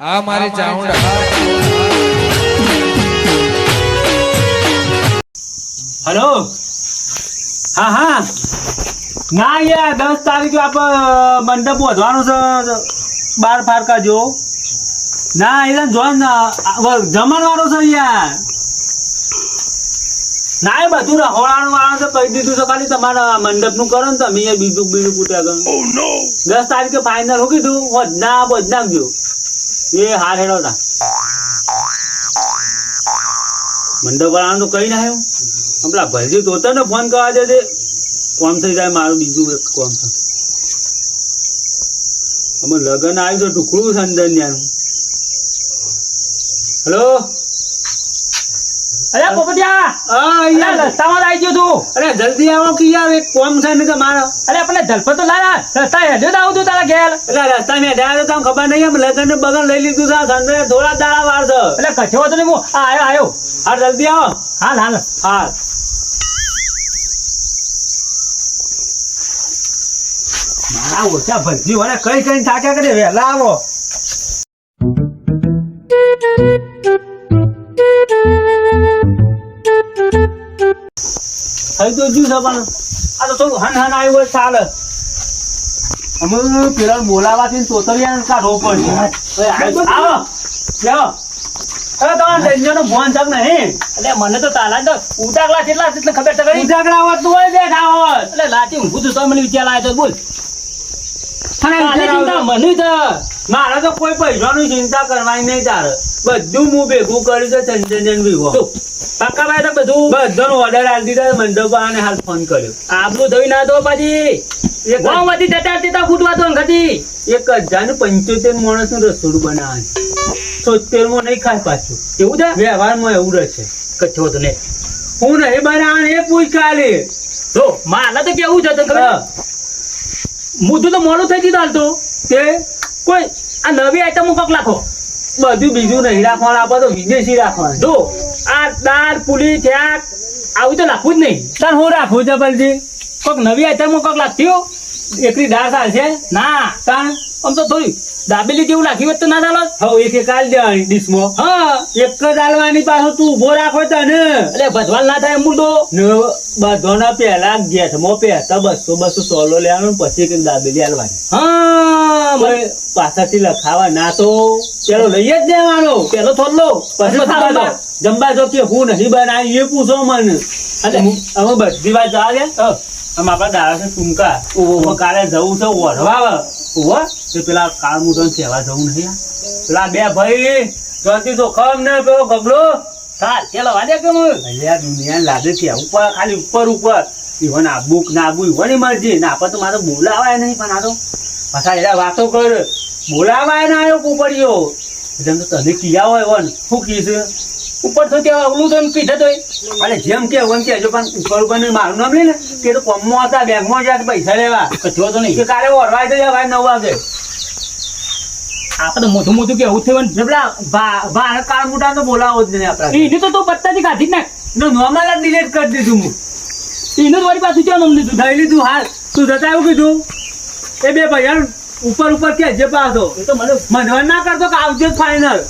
આ મારી ચાઉંડા હલો? હા હા. ના યાર દસ તારીખે આપણે મંડપ વધવાનું છે બાર ફારકા જો ના એ જોન જમણવાળો છે યાર. ના એ બધું રહોળાનું વાળા છે કહી દીધું છે ખાલી તમારા મંડપનું કરો ને તમે બીજું બીજું પૂટ્યા કરો. દસ તારીખે ફાઇનલ હું કીધું વધના બધ નાખજો એ હાર હેડો તા મંડપ વાળાનું તો કઈ ના આવ્યું? હમણાં ભરજી તો ને ફોન કરવા દે તે કોમ થઈ જાય, મારું બીજું એક કોમ થયું અમે લગ્ન આવ્યું તો ટુકડું છે અંદર હેલો? અરે પોપટિયા! અરે રસ્તામાં આવી ગયો તું. અરે જલ્દી આવો કે યાર એક કોમ છે ને તમારો અરે આપણે જલપો તો લાયા. રસ્તા હેડ્યો તો આવું તું તારા ઘેર. એટલે રસ્તા મેં અઢાર તમને ખબર નહીં એમ લગન ને બગન લઈ લીધું છે ધંધે થોડા દાડા વાર છે. એટલે કચ્છો તો નહીં હું. આવ્યો આવ્યો હા જલ્દી આવો. હાલ હાલ. હા મારા ઓછા ભજી વળે કઈ કઈ થાક્યા કરે? વહેલા આવો. થઈ તો જ્યું છે પણ આ તો થોડું હન હન આવ્યું હોય ચાલે. અમે પેલા બોલાવાથી તોતરિયા કાઢવો પડશે. આવો. જાઓ. મને તો તાલા તો ઉતાગલા કેટલા ખબર ઉજાગરા હોત હોય બેઠા હોત. એટલે લાચી ઊંઘું તું તો મને વિચાર લાવ્યો તો બોલ. મને તો મારે તો કોઈ પૈસાની ચિંતા કરવાની નહીં તારે. બધું હું ભેગું કર્યું છે ચંદન વિવો તું પાકા ભાઈ તો બધું બધાનો ઓર્ડર આલી દીધા મંડપ અને હાલ ફોન કર્યો. આબરું ધોઈ ના દો પાછી. એક વાવમાંથી જતા જતા ફૂટવા તો ઘટી. એક હજાર પંચોતેર માણસનું રસોડું બનાવે સોતેરમાં નહીં ખાય પાછું. એવું છે? વ્યવહારમાં એવું રહેશે કચ્છો તો હું નહીં બનાવે એ પૂછ કાલે તો મારે તો કેવું છે તને તો મોડું થઈ ગયું હાલ તો. તે કોઈ આ નવી આઈટમ કોક લાખો. બધું બીજું નહીં રાખવાનું આપણે તો વિદેશી રાખવાનું. જો, આ દાળ, પુલી થયા આવું તો લાખવું જ નહીં. તાર હું રાખું જબલજી કોક નવી આઈટમ કોક લાગતી એકલી દાળ છે ના તાણ આમ તો થોડી દાબેલી જેવું લાખી હોત તો ના ચાલો હવે એક એક આલ દેવાની ડીશમાં. હા. એક જ આલવાની પાછો તું ઊભો રાખો તને એટલે ભજવાલ ના થાય એમ બોલતો? ને બધાના પહેલા ગેસમાં પહેરતા બસો બસો સોલો લેવાનું પછી એક દાબેલી આલવાની હા પાછળથી લખાવા ના તો પેલો લઈ જ દેવાનો. પેલો થોડલો પછી જમવા જો કે હું નહીં બનાવી એ પૂછો મને. એટલે હવે અમે બધી વાત આવે આમ આપણા દાડા છે ટૂંકા. કાલે જવું છે ઓઢવા. ઓહો તો પેલા કાળ તો કહેવા જવું નહીં પેલા બે ભાઈ જોતી તો ખમ ને પેલો ગગલો સાર પેલો વાદે કે હું? અલ્યા દુનિયા લાગે કે ઉપર, ખાલી ઉપર ઉપર. ઈવન આબુ કે ના આબુ ઈવન મરજી. ના આપણે તો મારે બોલાવાય નહીં, પણ આ તો પાછા એના વાતો કર. બોલાવાય ના આવ્યો કુપડીયો એટલે તો તને કિયા હોય વન શું કીધું? ઉપર તો ત્યાં અગલું તો એમ કીધે તો અને જેમ કે એમ હજુ પણ ઉપર ઉપર મારું નામ લે ને. કે તો કોમમાં હતા, બેંકમાં જ્યાં પૈસા લેવા. જો તો કે નહીં કાલે ઓરવાય તો ભાઈ નવ વાગે. આપણે તો મોટું મોટું કેવું થયું ને પેલા ભારત કાળ મોટા તો બોલાવો જ નહીં આપણા એની તો તું પત્તાથી કાઢી નાખ. નો નોર્મલ જ ડિલેટ કરી દીધું હું. એનું મારી પાસે પાછું નોમ લીધું? થઈ લીધું હાલ. તું જતા એવું કીધું? એ બે ભાઈ ઉપર ઉપર કે જે પાછો એ તો મને મનવન ના કરતો કે આવજો ફાઈનલ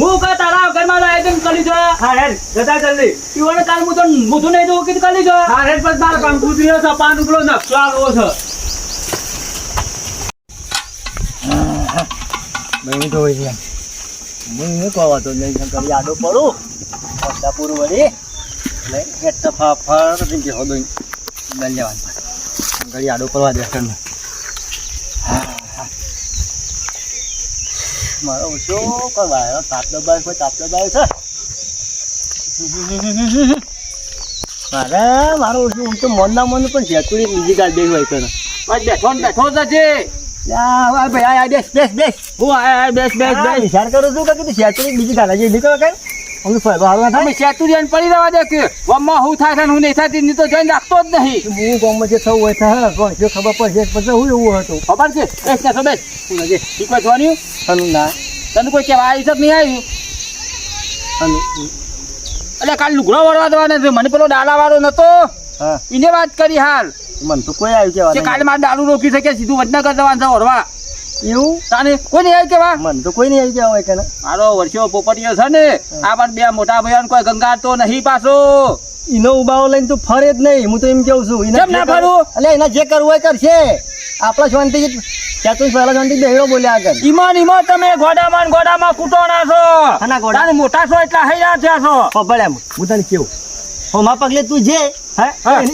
હું કા તારા ઘરમાં તેમ કરી જો હા હેડ જતા જલ્દી. ઈવન કાલ હું તો મૂઠું નહીં દઉં કીધું કરી જો હા હેડ બાર મારા છે સપાન ઉપરો નકશો આવો છે. મેં તો હોય હું ન કહો તો નહીં શંકર આડો પડું. અડધા વળી. લઈ હેઠ ફાફર કે હો દઈ. લેવાનું શંકર આડો પડવા દે શંકર મારો ઓછો કરવાયો તાપ દબાય કોઈ તાપ દબાય છે મારે, મારો ઓછું હું તો મન ના મન પણ જેતુરી બીજી ગાડી દેખાય તને બેઠો બેઠો જ બેસ બેસ બેસ હું આ બેસ બેસ બેસ વિચાર કરું છું કે કીધું શેતુરી બીજી ગાલા જે નીકળે કઈ અમે ફરવા તમે સેતુરિયન પડી રહેવા દે કે. વમ્મા હું થાય હું નહીં થતી તો જોઈને રાખતો જ નહીં. હું ગામમાં જે થવું હોય થાય જો ખબર પડશે પછી હું એવું હતું. ખબર છે? બેસ ને બેસ. જોવાનું? ના. તને કોઈ કહેવા આવી શક નહીં આવ્યું અનુ એટલે કાલ લુગડો વળવા દેવાના છે. મને પેલો દાડા વાળો નતો. હા. એને વાત કરી હાલ. મને તો કોઈ આવી કે કેવા કાલે મારે દારૂ રોકી શકે સીધું વડનગર જવાનું છે ઓરવા એવું? તાને કોઈ નહીં આવી કેવા મન તો કોઈ નહીં આવી કેવા હોય કે મારો વર્ષો પોપટીઓ છે ને આ પણ બે મોટા ભાઈઓ કોઈ ગંગા તો નહીં પાછો. ઈનો ઉબાવો લઈને તું ફરે જ નહીં હું તો એમ કેવું છું એને ના ફરું? એટલે એના જે કરવું હોય કરશે. આપણા શાંતિ તું પહેલા શાંતિ બેહડો બોલ્યા આગળ. ઈમાન ઈમાન તમે ગોડામાં ગોડામાં કૂટોના છો. અને ગોડા? મોટા છો એટલા હૈયા થયા છો. એમ. હું તને કેવું. હોમા પગલે તું જે હે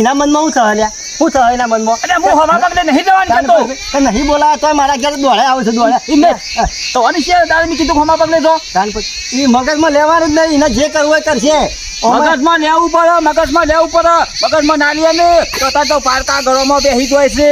એના મનમાં હું થયા હું થયા એના મનમાં? અરે હું હવા પગલે નહીં જવાનું કહેતો કે નહીં બોલાવે તો મારા ઘેર દોડે આવે છે દોડે. મેં તો અને છે તારે કીધું હવા પગલે જો તાન પછી ઈ મગજમાં લેવાનું જ નહીં એને જે કરવું હોય કરશે. મગજ મગજમાં લેવું પડે મગજમાં લેવું પડે. મગજમાં ના લે ને તો તાર તો પારકા ઘરોમાં બેસી જાય છે.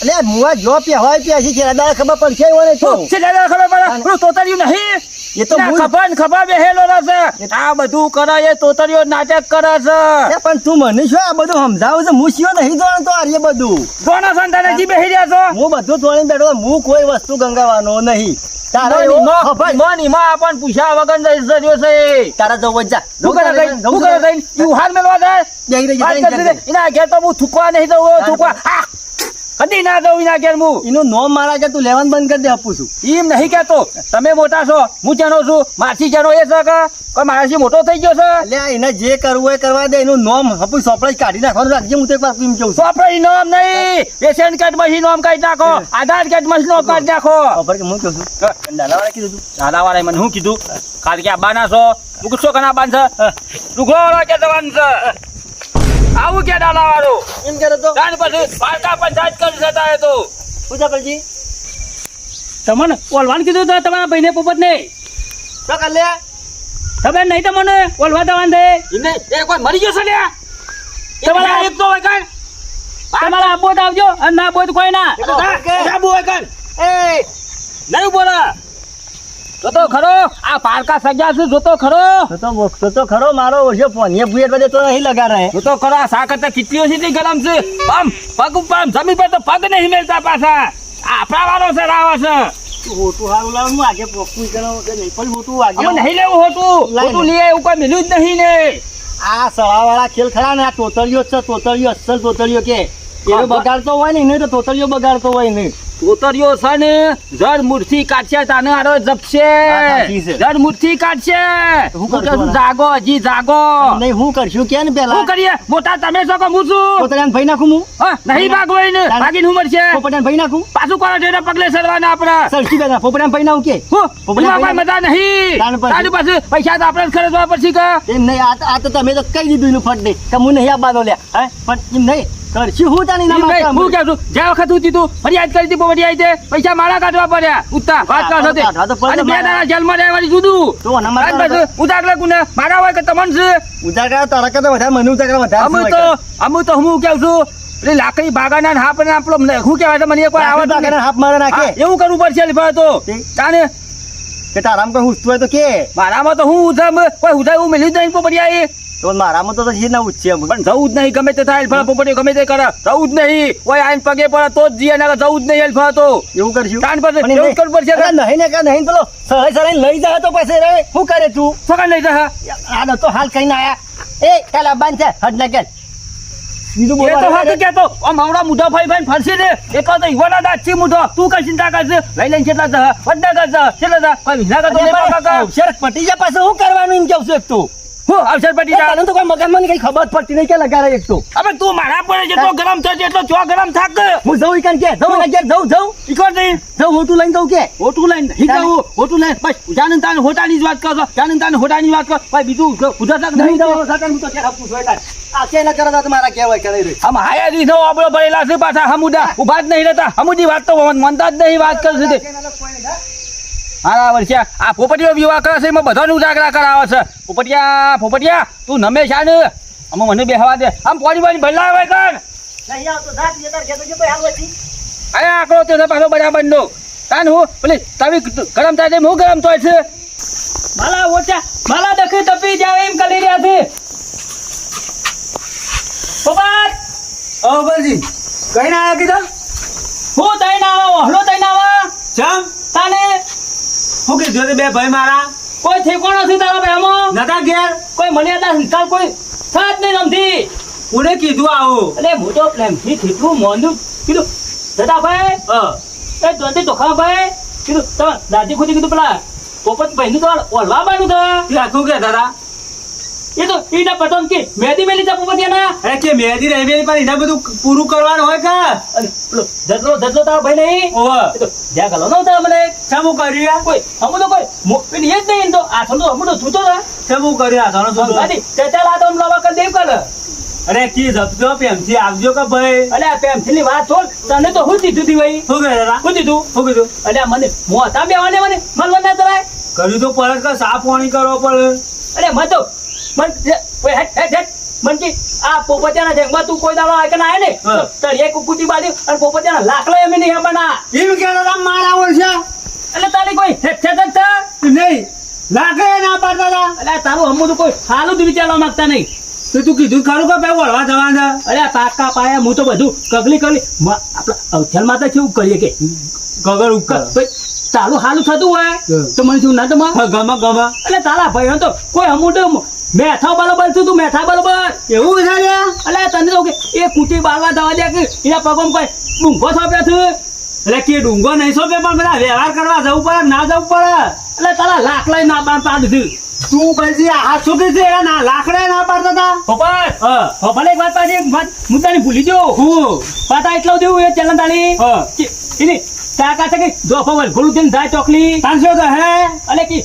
એટલે મુવા જો પે હોય પે છે દાદા ખબર પડશે એવો નહીં તો. છે દાદા ખબર પડે? તો તોતર્યું નહીં? એ તો ખબર ખબર બેહેલો રહેશે. આ બધું કરે એ તોતરીઓ નાટક કરે છે. પણ તું મને શું આ બધું સમજાવું છે? હું શિયો નહીં જાણતો આ રે બધું. છો તને જી બેહી રહ્યા છો? હું બધું તોડીને બેઠો. હું કોઈ વસ્તુ ગંગાવાનો નહીં. તારા ઈમાં પૂછ્યા વગર જઈ છે તારા જવું જ જા શું કરે શું કરે કઈ? હાર મેળવા જાય. એના ઘેર તો હું થૂકવા નહીં દઉં થૂકવા! કદી ના દઉં એના ઘેર હું એનું નોમ મારા કે તું લેવાનું બંધ કરી દે આપું છું. એમ નહીં કહેતો. તમે મોટા છો હું જેનો છું મારથી જેનો એ છે કે મારાથી મોટો થઈ ગયો છે? એટલે એને જે કરવું હોય કરવા દે એનું નોમ હપું સોપડે કાઢી નાખવાનું રાખજે હું તો એક વાર એમ કહું સોપડે નોમ નહીં. રેશન કાર્ડમાંથી નોમ કાઢી નાખો. આધાર કાર્ડમાંથી નોમ કાઢી નાખો. ખબર કે હું કહું છું દાદાવાળા કીધું તું. દાદાવાળા મને શું કીધું? કાલ કે આ બાના છો. તું કશો કના બાંધ છે? વાળો કે જવાનું છે? આવું કે દાદા વાળો એમ કે તો ત્યાર પછી પારકા પંચાયત કરી જતા એ તો. પૂજાપલજી તમને ઓલવાન કીધું તો તમારા ભાઈને પોપટ ને તો કર લે. તમે નહીં તમને ઓલવા દેવાન દે એમને એ કોઈ મરી ગયો છે ને? તમારા- એક તો હોય કાંઈ. તમારા આબો તો આવજો અને ના બોય તો કોઈ ના? જાબુ હોય કાંઈ. એ નહીં બોલે. જોતો ખરો? આ પારકા સજા છે જોતો ખરો? તો તો ખરો મારો ઓછો ફોન એ ભૂયર બધે તો નહીં લગા રહે જોતો ખરો આ સાકર તો કેટલી ઓછી થી ગરમ છે. પમ પગ ઉપર જમી પર તો પગ નહીં મેલતા પાછા. આપણા વાળો છે રાવા છે. હોટું હારું લાવ હું આગે પોકું કરો કે નહીં પણ હોટું આગે નહીં લેવું લાઈ લે. લઈએ એવું કોઈ મિલ્યું જ નહીં ને. આ સવાવાળા ખેલ ખરા ને આ તોતળીઓ છે તોતળીઓ અસલ તોતળીઓ કે. એનો બગાડતો હોય ને એને તો તોતળીઓ બગાડતો હોય ને. કોતરીઓ છે ને જડ મૂર્તિ કાઢશે તાને આરો જપશે. જડ મૂર્તિ કાઢશે. હું કરું જાગો હજી જાગો. નહીં હું કરશું કે ને પેલા? હું કરીએ? મોટા તમે છો કે હું છું? પોપડિયાને ભાઈ નાખું હું? નહીં એને તાન- ભાગીને હું મરશે? પોપડિયાને ભાઈ નાખું? પાછું કોણ ઢેરે પગલે સરવાના આપણા? સરસી બેના પોપડિયાને ભાઈ નાખું કે? હું? એમાં મજા નહીં. તારું પછી? પાસે પૈસા તો આપણે જ ખર્ચવા પડશે કે? એમ નહીં આ તો- આ તો તમે તો કહી દીધું એનું ફટ નહીં કે હું નહીં આપવાનો લે હે? પણ એમ નહીં કરશું હું તાની ના હું કહું છું જ્યાં વખત હું કીધું ફરિયાદ કરી હતી પોપટી આવી પૈસા મારા કાઢવા પડ્યા ઉત્તા વાત કરશો તે. અને બે. દાડા જેલમાં રહેવાની જુદું તો માટે તાન પછી ઉદાગલા મારા હોય કે તમન છે ઉજાગરા તારા કરતા વધારે મને ઉજાગરા વધારે અમે તો અમે તો હું કેવું છું એટલે લાકડી ભાગાના ના હાપ ને આપણો શું કહેવાય મને એક વાર? આવડતું કાકાને મારે નાખે એવું કરવું પડશે ભાઈ તો? તાને કે તારામ કોઈ હુસતું હોય તો કે મારામાં તો હું ઉધામ કોઈ ઉધા હું મેલ્યું જાય નહીં પોપટી આવી મારામાં તો છે ના ઉચ્ચે પણ જવું જ નહીં ગમે તે થાય અલફા પોપટી ગમે તે કરે. જવું જ નહીં. કોઈ આઈને પગે પડે તો જ જીએ ના જવું જ નહીં અલફા તો. એવું કરશું? કાન પર એવું જ કરવું પડશે નહીં ને કે નહીં પેલો સહાય સહાય લઈ જા તો પછી રે. શું કરે તું? ફકડ લઈ જા. આ તો હાલ કઈ ના આયા. એ ચાલ બંધ છે હટ ના કે બીજું બોલ તો હાથું કેતો આમ હમણાં મુઢો ભાઈ ભાઈ ફરશે ને. એટલો તો ઈવાના દાચી છે મુઢો. તું કઈ ચિંતા કરશે? લઈ લઈને કેટલા જા વડ્ડા કરશે કેટલા જા કોઈ વિના કરતો. પટી જાય પાછું શું કરવાનું એમ કેવું છું એક તો? હું અવસર પટી જા તો કોઈ મગજમાં કઈ ખબર પડતી નહીં કે લગાડે એક તો. તું મારા પર જેટલો ગરમ થશે એટલો ચો ગરમ થાક? હું જઉં ઈકન કે જઉં એના ઘેર જઉં જઉં. ઈકો નહીં જઉં હોટું લઈને જઉં કે. હોટું લઈને નહીં હોટું લઈને. બસ જાનન તાન હોટાની જ વાત કરો જાનન તાન હોટાની વાત કરો. ભાઈ બીજું ઉધર તક નહીં નહીં જવું હું તો ક્યારે આપું છું એટલે આ કે ના કરે રે હાયા આપણો ભરેલા છે પાછા હમુદા. ઊભા જ નહીં રહેતા. હમુદી વાત તો મનતા જ નહીં વાત કરશે તે છે. આ પોપટીઓ વિવાહ કરે છે? એમાં બધાને ઉજાગરા કરાવે છે. પોપટિયા પોપટિયા તું નમે છે ને? અમે મને બેહવા દે. આમ પોણી પાણી ભરલા હોય કર નહીં આવતો. જાત જે તાર ખેતો જે ભાઈ હાલ વચ્ચે અરે આકડો તો પાછો બરાબર નો તાન હું પેલી તવી ગરમ થાય તેમ હું ગરમ થાય છે? માલા ઓછા. માલા દખી તપી જાવે એમ કરી રહ્યા છે. પોપટ! ઓ બલજી કઈ ના આવ્યા કીધા? હું તઈ ના આવા વહલો તઈ ના આવા. જામ. તાને હું કીધું બે ભાઈ મારા. કોઈ ઠેકોણો નથી તારા ભાઈમાં નતા ઘેર? કોઈ મર્યાદા સંસ્કાર કોઈ થાત નહીં રમતી. કોને કીધું આવું? એટલે મોટો પ્રેમથી કેટલું મોંધું કીધું દાદાભાઈ હ. એ જોતી ચોખા ભાઈ. કીધું તમે દાદી ખુદી કીધું પેલા પોપત ભાઈ નું તો ઓલવા બાનું તો. તે આખું કે દાદા એ તો ઈડા પતંગ કે મેદી મેલી તા પોપટિયાના અરે કે મહેંદી મેલી પણ ઈડા બધું પૂરું કરવાનું હોય કે? જતલો જતલો તારો ભાઈ નહીં. ઓવે. એ તો જ્યાં ગલો ન મને શેમું કર્યું કોઈ હમું તો કોઈ મો- એ જ નહીં તો. આ તો હમું તો છૂટો ને શેમું કર્યું આ સુધો? દાદી તે ચાલ આ તો લાવા કર દેવ કર અરે કી જપજો પ્રેમથી આવજો કે ભાઈ? અલે આ ની વાત છોડ. તને તો હું દીધું તી ભાઈ? શું કહે દાદા હું દીધું શું કીધું? અલે મને મોતા બેવાને મને? મન ના તરાય કર્યું તો પરત કે સાફ પાણી કરવો પડે? અરે મન તો મન ઓય hat hat hat Mann Ki આ પોપતિયાના જંગમાં તું કોઈ દાડો આય કે ના? આય ને. તળિયે કુકુટી બાજુ અને પોપતિયાના લાકડા એમ નહીં આપવાના એમ કે દાદા મારા છે? એટલે તારી કોઈ હેટ હેટ હેટ નહીં લાકડા ના પાડતા હતા. એટલે તારું હમું તો કોઈ હાલું જ વિચારવા માંગતા નહીં. તો તું કીધું ખરું કે ભાઈ વળવા જવાના અરે આ પાકા પાયા હું તો બધું કગલી કગલી આપણા અવથેલમાં તો કેવું કરીએ કે? ગગર ઉકર ચાલુ હાલું થતું હોય તો મને શું ના તમારે? ગમા ગમા. એટલે તારા ભાઈ તો કોઈ હમું મેઠા બરોબર તું મેઠા બરોબર. એવું છે લ્યા? અલે તને તો એ કુટી બાળવા દવા દે કે એના પગમ કોઈ ડુંગો થોપ્યા છે? એટલે કે ડુંગો નહીં સોંપે પણ બધા વ્યવહાર કરવા જવું પડે ના જવું પડે. એટલે તારા લાખ લઈ ના બાર પાડ દીધું તું પછી આ શું છે એના ના લાકડે ના પાડતા હતા? પોપટ પોપટ એક વાત પાછી એક વાત મુદ્દાની ભૂલી જો હું? પાતા એટલો દેવું એ ચલન તાળી એની છે કે જોફો વલ ગુલુ દિન થાય ચોકલી. પાંચસો તો હે અલે કે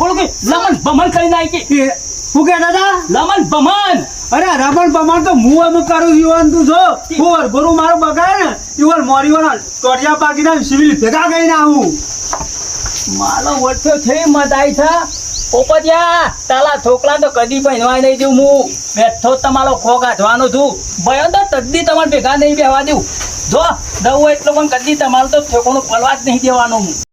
ગોળું કે લમન બમન કરી નાખી શું કે દાદા? લમન બમન અરે રમણ ભમણ તો હું એમ કરું યુવાન તું છો ફોર ગુરુ મારું બગાડ ને યુવાન મોરી વાળા ટોટિયા પાકી ના સિવિલ ભેગા ગઈ ના હું મારો વટો છે મત આઈ છે પોપટિયા તાલા છોકરા તો કદી પહેરવાય નહીં દઉં હું. બેઠો જ તમારો ખો કાઢવાનો છું. ભયો તો તદ્દી તમારે ભેગા નહીં બેવા દઉં. જો દઉં એટલો પણ કદી તમારું તો ઠેકોનું પલવા જ નહીં દેવાનો હું.